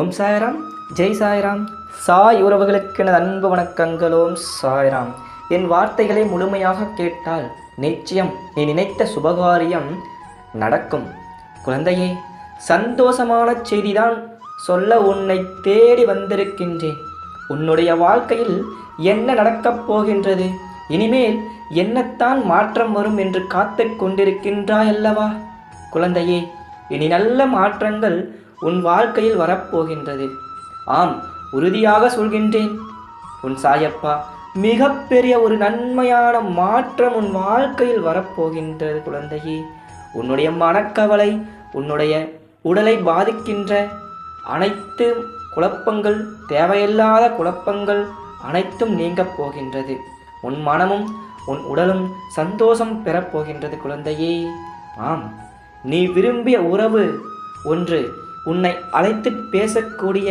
ஓம் சாய்ராம். ஜெய் சாய்ராம். சாய் உறவுகளுக்கு எனது அன்பு வணக்கங்களோம் சாய்ராம். என் வார்த்தைகளை முழுமையாக கேட்டால் நிச்சயம் நீ நினைத்த சுபகாரியம் நடக்கும். குழந்தையே சந்தோஷமான செய்திதான் சொல்ல உன்னை தேடி வந்திருக்கின்றேன். உன்னுடைய வாழ்க்கையில் என்ன நடக்கப் போகின்றது? இனிமேல் என்னத்தான் மாற்றம் வரும் என்று காத்து கொண்டிருக்கின்றாய் அல்லவா குழந்தையே இனி நல்ல மாற்றங்கள் உன் வாழ்க்கையில் வரப்போகின்றது. ஆம் உறுதியாக சொல்கின்றேன். உன் சாயப்பா மிகப்பெரிய ஒரு நன்மையான மாற்றம் உன் வாழ்க்கையில் வரப்போகின்றது குழந்தையே. உன்னுடைய மனக்கவலை உன்னுடைய உடலை பாதிக்கின்ற அனைத்து குழப்பங்கள் தேவையில்லாத குழப்பங்கள் அனைத்தும் நீங்கப் போகின்றது. உன் மனமும் உன் உடலும் சந்தோஷம் பெறப்போகின்றது குழந்தையே. ஆம் நீ விரும்பிய உறவு ஒன்று உன்னை அழைத்து பேசக்கூடிய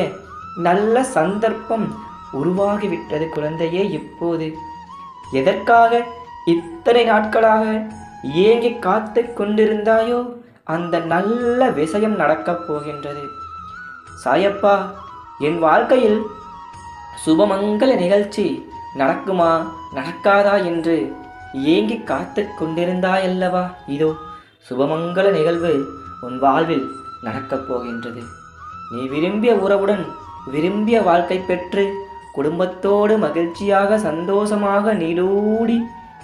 நல்ல சந்தர்ப்பம் உருவாகிவிட்டது குழந்தையே இப்போது. எதற்காக இத்தனை நாட்களாக ஏங்கி காத்து கொண்டிருந்தாயோ அந்த நல்ல விஷயம் நடக்கப் போகின்றது. சாயப்பா என் வாழ்க்கையில் சுபமங்கல நிகழ்ச்சி நடக்குமா நடக்காதா என்று ஏங்கி காத்து கொண்டிருந்தாயல்லவா? இதோ சுபமங்கல நிகழ்வு உன் வாழ்வில் நடக்கப் போகின்றது. நீ விரும்பிய உறவுடன் விரும்பிய வாழ்க்கை பெற்று குடும்பத்தோடு மகிழ்ச்சியாக சந்தோஷமாக நீடூடி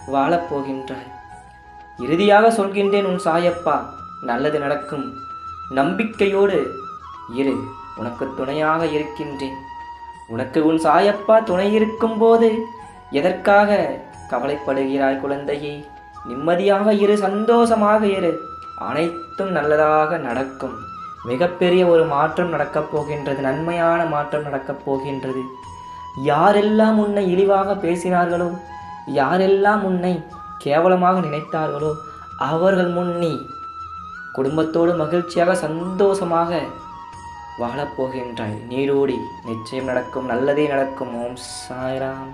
வாழப்போகின்றாய் இறுதியாக சொல்கின்றேன் உன் சாயப்பா நல்லது நடக்கும். நம்பிக்கையோடு இரு உனக்கு துணையாக இருக்கின்றேன். உனக்கு உன் சாயப்பா துணை இருக்கும்போது எதற்காக கவலைப்படுகிறாய் குழந்தையே? நிம்மதியாக இரு சந்தோஷமாக இரு. அனைத்தும் நல்லதாக நடக்கும். மிகப்பெரிய ஒரு மாற்றம் நடக்கப் போகின்றது நன்மையான மாற்றம் நடக்கப் போகின்றது. யாரெல்லாம் உன்னை இழிவாக பேசினார்களோ யாரெல்லாம் உன்னை கேவலமாக நினைத்தார்களோ அவர்கள் முன்னி குடும்பத்தோடு மகிழ்ச்சியாக சந்தோஷமாக வாழப்போகின்றாய் நீரோடி நிச்சயம் நடக்கும் நல்லதே நடக்கும். ஓம் சாய்ராம்.